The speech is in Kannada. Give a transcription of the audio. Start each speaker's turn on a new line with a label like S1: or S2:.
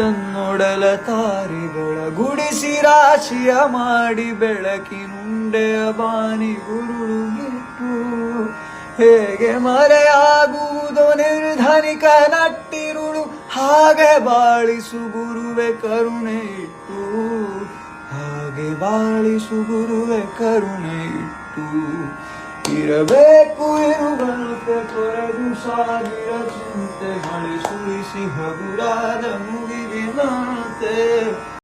S1: ಬಿಟ್ಟು ತನ್ನೊಡಲ ತಾರೆಗಳ ಗುಡಿಸಿ ರಾಶಿಯ ಮಾಡಿ ಬೆಳಕಿನುಂಡೆಯ ಬಾನಿ ಗುರುಳುಗಿಟ್ಟು ಹೇಗೆ ಮರೆಯಾಗುವುದೋ ನಿರ್ಧನಿಕ ನಟ್ಟಿರುಳು, ಹಾಗೆ ಬಾಳಿಸು ಗುರುವೆ ಕರುಣೆ ಇಟ್ಟು. ಹಾಗೆ ಬಾಳಿಸು ಗುರುವೆ ಕರುಣೆ ಇಟ್ಟು. ಇರಬೇಕು ಇರುವಂತೆ ತೊರೆದು ಸಾವಿರ ಚಿಂತೆ ಮಳೆ ಸುರಿಸಿ ಹಗುರಾದ ಮುಗಿಲಿನಂತೆ